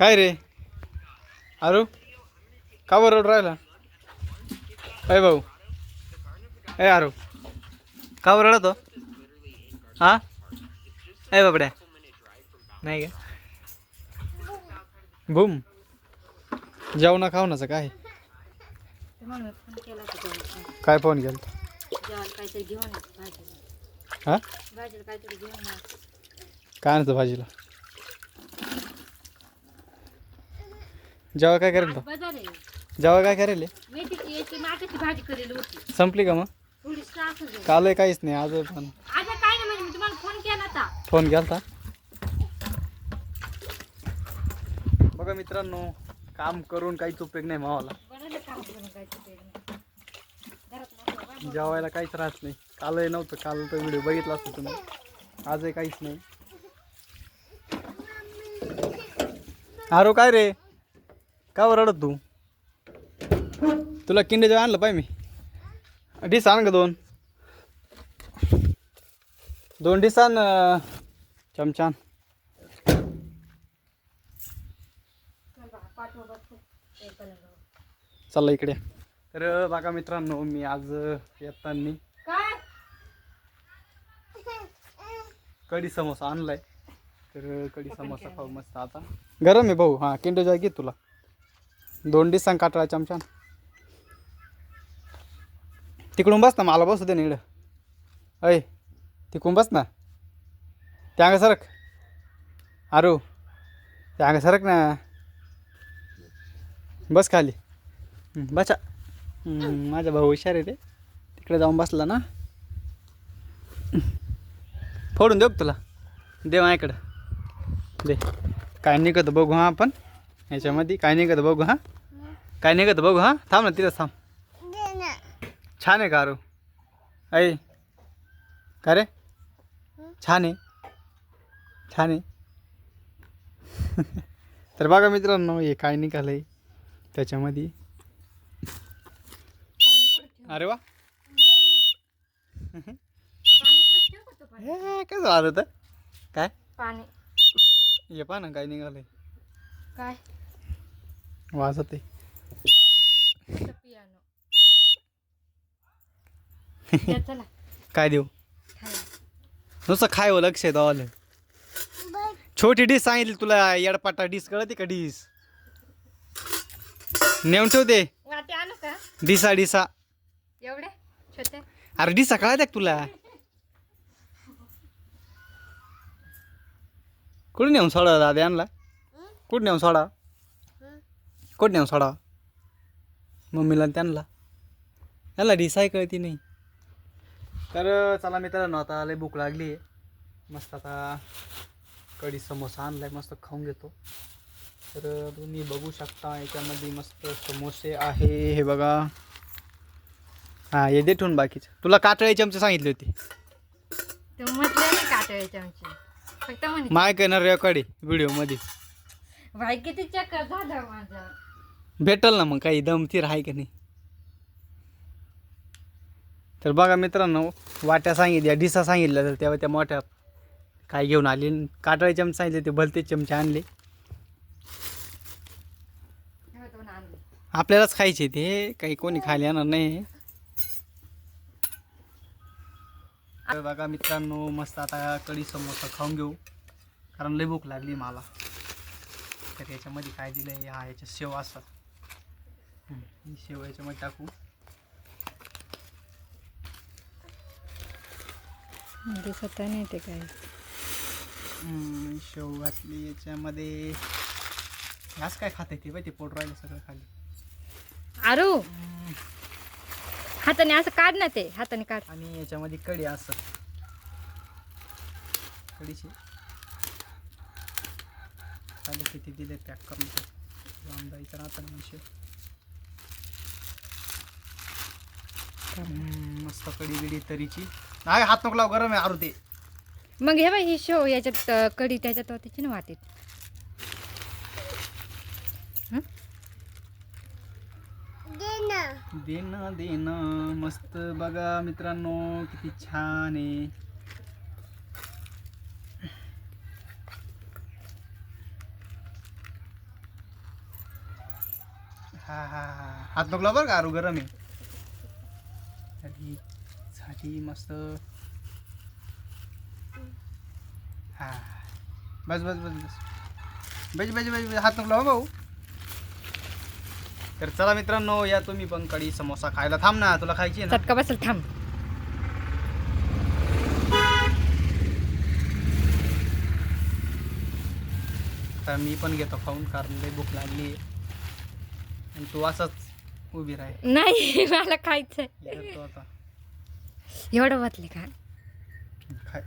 काय रे? अरू का बरोबर राहिला? अय भाऊ. ए अरू का बरं तो हा? ए बाबड्या. नाही का? बुम जेवणा खावणाचं काय? काय फोन केला हां? काय आणतं भाजीला. जेव्हा काय करेल तो? बाजार आहे. जेव्हा काय करेल हे? मेथीची याची माठाची भाजी करेली होती. संपली का मग? थोडी सास होती. काल काहीच नाही आज पण. आता काय नाही म्हणजे मी तुम्हाला फोन केला होता. फोन केलता? बघा मित्रांनो काम करून काहीच उपयोग नाही मावाला. काम करून ते. घरात. जेवायला काहीच राहत नाही. कालही नव्हतं काल तर व्हिडिओ बघितला असतो तुम्ही. आजही काहीच नाही. आरो काय रे? का बरं रडत तू? तुला किंडे जेव्हा आणलं पाय मी. डिस आण का दोन. दोन डिस आण चमचान चल इकडे. तर बघा मित्रांनो मी आज येताना कढी समोसा आणलाय. तर कढी समोसा खाऊ मस्त आता. गरम आहे भाऊ. हां किंडे जॉय घे तुला. दोन डिस सांग काटाळा चमचान तिकडून बस ना मला बसू दे ना इकडं. अय तिकडून बस ना. त्या सरक. आरू त्या सरक ना. बस खाली. बसा. बचा माझा भाऊ हुशार आहे रे. तिकडे जाऊन बसला ना. फोडून देऊ तुला? दे माझ्याकडं. दे. काय निघत बघू हां आपण. ह्याच्यामध्ये काय निघत बघू हाँ? काय निघत बघू हाँ? थांब ना तिथं थांब. छान आहे का अरू ऐ का रे? छान आहे. छान आहे. तर बघा मित्रांनो हे काय निघालं आहे त्याच्यामध्ये. अरे वा. का? हे काय झालं होतं काय? पाणी. ये पहा ना काय काय? वाजत आहे. चला. काय देऊ. नुसतं खाय हो लक्ष आहे आलं छोटी डिश सांगितली तुला येडपाटा डिश कळते का डिश? नेऊन ठेव दे वाटे आणू का? डिसा डिसा एवढे? छोटे? अरे डिसा कळते का तुला? कुठे नेऊन सोडा दादा यांना कुठे नेऊन सोडा? कुठे नेऊन सोडा? मम्मीला आणि त्यांना. यांना डिसाय कळती नाही. तर चला मित्रांनो आता लय भूक लागली. आहे मस्त आता कढी समोसा आणलाय मस्त खाऊन घेतो. तर तुम्ही बघू शकता याच्यामध्ये मस्त समोसे आहे. हे बघा. हां हे दे ठेवून बाकीचं. तुला काटळी चमचे सांगितले होते. ते म्हटले नाही काटवायचे आमचे फक्त माय करणार रेकॉर्ड व्हिडिओमध्ये भाई किती चक्कर झालं माझं. भेटल ना मग काही दमतीर आहे का नाही. तर बघा मित्रांनो वाट्या सांगितल्या डिसा सांगितल्या तर तेव्हा त्या मोठ्या काय घेऊन आले. काटळी चमचे सांगितले ते भलते चमचे आणले. आपल्यालाच खायचे ते काही कोणी खायला येणार नाही. बघा मित्रांनो मस्त आता कढी समोसा खाऊन घेऊ कारण लई भूक लागली मला. तर याच्यामध्ये काय दिलं आहे हा याच्या शेव असतात. ही शेव याच्यामध्ये टाकू. दिसत नाही ते काय शेव घातली याच्यामध्ये. आज काय खाते ते बाई ते पोट राहिलं सगळं खाली. आरू! हाताने असं काढ ना ते हाताने काढ. आणि याच्यामध्ये कढी असत कढीची. चालेल किती दिले पॅक करून लांब जायचं राहतं हम्म, मस्त कढी बिडी तरीची. नाही हात नको लाव गरम आहे आरू ते मग हे बाई ही शो याच्यात अं, कढी त्याच्यात होती ना वाटीत? देणं देणं. मस्त बघा मित्रांनो किती छान आहे. हा हा हा हात नको बरं का आरू गरम आहे. झाली मस्त. हा बस बस बस बस. बज बज बज हात नको हो भाऊ. तर चला मित्रांनो या तुम्ही पण कडी समोसा खायला थांब ना तुला खायची चटका बसेल थांब. तर मी पण घेतो खाऊन कारण लई भूक लागली आहे. आणि तू असंच उभी राह. नाही मला खायचंय. आता. एवढं वाचले का? खाय